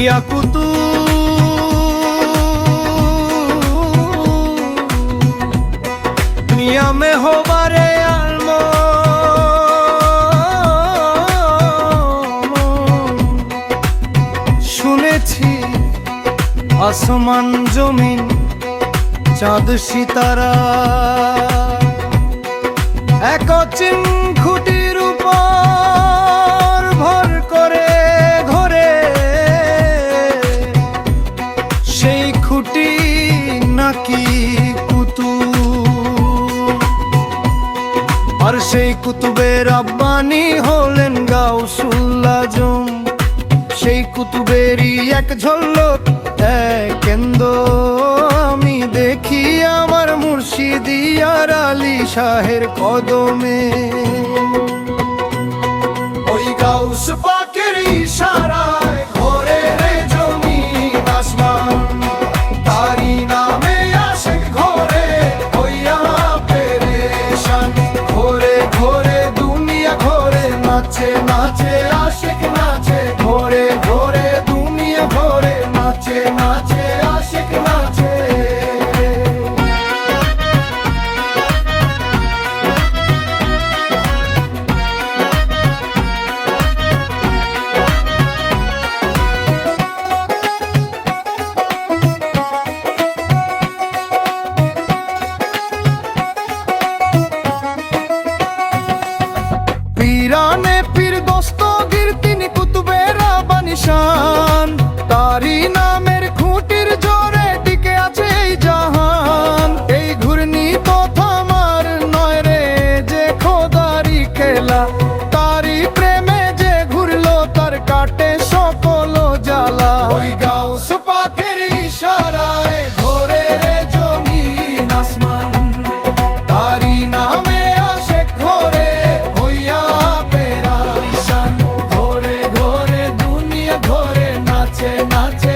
ইয়াকুতু দুনিয়া মে হোবারে আলম শুনেছি আসমান জমিন চাঁদ সিতারা। এক অচিন সেই কুতুবের আব্বানি হলেন গাউসুল্লাজম সেই কুতুবেরই এক ঝলক কেন্দ আমি দেখি আমার মুর্শিদিয়ার আলী শাহের কদমে। ওই গাউস আশা নাচে নাচে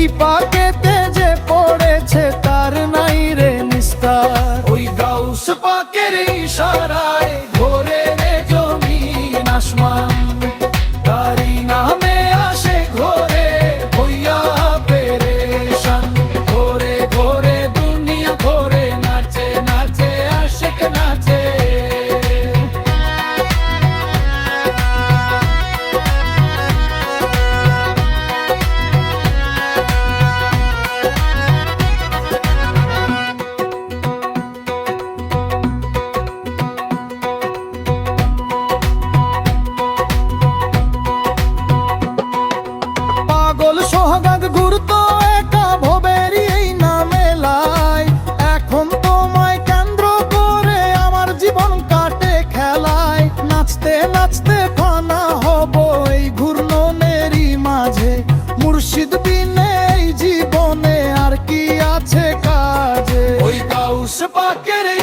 সেই পাকেতে যে পড়েছে তার নাই রে নিস্তার। ওই গাউস পাকের ইশারা rocket